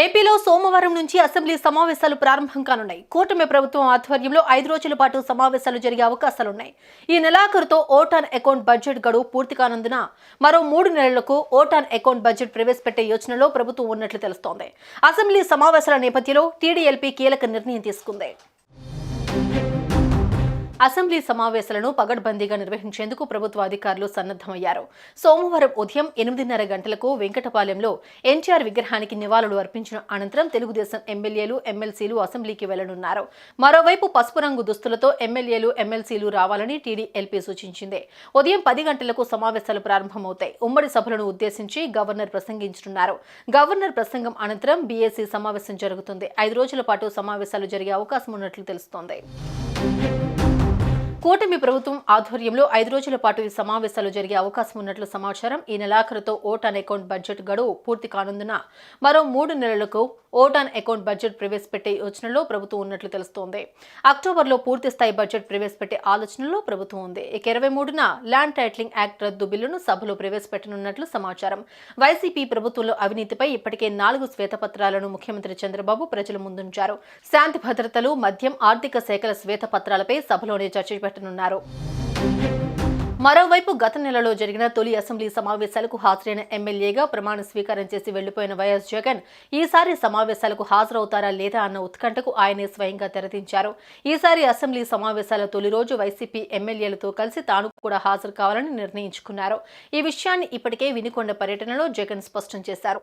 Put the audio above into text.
ఏపీలో సోమవారం నుంచి అసెంబ్లీ సమావేశాలు ప్రారంభం కానున్నాయి. కూటమి ప్రభుత్వం ఆధ్వర్యంలో ఐదు రోజుల పాటు సమావేశాలు జరిగే అవకాశాలున్నాయి. ఈ నెలాఖరుతో ఓటాన్ అకౌంట్ బడ్జెట్ గడువు పూర్తి కానందున మరో మూడు నెలలకు ఓటాన్ అకౌంట్ బడ్జెట్ ప్రవేశపెట్టే యోచనలో ప్రభుత్వం ఉన్నట్లు తెలుస్తోంది. అసెంబ్లీ సమావేశాల నేపథ్యంలో టీడీఎల్పీ కీలక నిర్ణయం తీసుకుంది. అసెంబ్లీ సమావేశాలను పగడ్బందీగా నిర్వహించేందుకు ప్రభుత్వ అధికారులు సన్నద్దమయ్యారు సోమవారం ఉదయం ఎనిమిదిన్నర గంటలకు వెంకటపాలెంలో ఎన్టీఆర్ విగ్రహానికి నివాళులు అర్పించిన అనంతరం తెలుగుదేశం ఎమ్మెల్యేలు ఎమ్మెల్సీలు అసెంబ్లీకి వెళ్ళనున్నారు. మరోవైపు పసుపు రంగు దుస్తులతో ఎమ్మెల్యేలు ఎమ్మెల్సీలు రావాలని టీడీఎల్పీ సూచించింది. ఉదయం పది గంటలకు సమావేశాలు ప్రారంభమవుతాయి. ఉమ్మడి సభలను ఉద్దేశించి గవర్నర్ ప్రసంగించనున్నారు. గవర్నర్ ప్రసంగం అనంతరం బీఏసీ సమావేశం జరుగుతుంది. ఐదు రోజుల పాటు సమావేశాలు జరిగే అవకాశం ఉన్నట్లు తెలుస్తోంది. కూటమి ప్రభుత్వం ఆధ్వర్యంలో ఐదు రోజుల పాటు ఈ సమావేశాలు జరిగే అవకాశం ఉన్నట్లు సమాచారం. ఈ నెలాఖరుతో ఓట్ అండ్ అకౌంట్ బడ్జెట్ గడువు పూర్తి కానుందున మరో మూడు నెలలకు ఓట్ అండ్ అకౌంట్ బడ్జెట్ ప్రవేశపెట్టే యోచనలో ప్రభుత్వం ఉన్నట్లు తెలుస్తోంది. అక్టోబర్లో పూర్తి స్థాయి బడ్జెట్ ప్రవేశపెట్టే ఆలోచనలో ప్రభుత్వం ఉంది. ఇక ఇరవై మూడున ల్యాండ్ టైటిలింగ్ యాక్ట్ రద్దు బిల్లును సభలో ప్రవేశపెట్టనున్నట్లు సమాచారం. వైసీపీ ప్రభుత్వంలో అవినీతిపై ఇప్పటికే నాలుగు శ్వేతపత్రాలను ముఖ్యమంత్రి చంద్రబాబు ప్రజల ముందుంచారు. శాంతి భద్రతలు మద్యం ఆర్థిక శాఖల శ్వేతపత్రాలపై సభలోనే చర్చ పెట్టనున్నారు మరోవైపు గత నెలలో జరిగిన తొలి అసెంబ్లీ సమావేశాలకు హాజరైన ఎమ్మెల్యేగా ప్రమాణ స్వీకారం చేసి వెళ్ళిపోయిన వైఎస్ జగన్ ఈసారి సమావేశాలకు హాజరవుతారా లేదా అన్న ఉత్కంఠకు ఆయనే స్వయంగా తెరదించారు. ఈసారి అసెంబ్లీ సమావేశాల తొలి రోజు వైసీపీ ఎమ్మెల్యేలతో కలిసి తాను కూడా హాజరు కావాలని నిర్ణయించుకున్నారు. ఈ విషయాన్ని ఇప్పటికే వినికొండ పర్యటనలో జగన్ స్పష్టం చేశారు.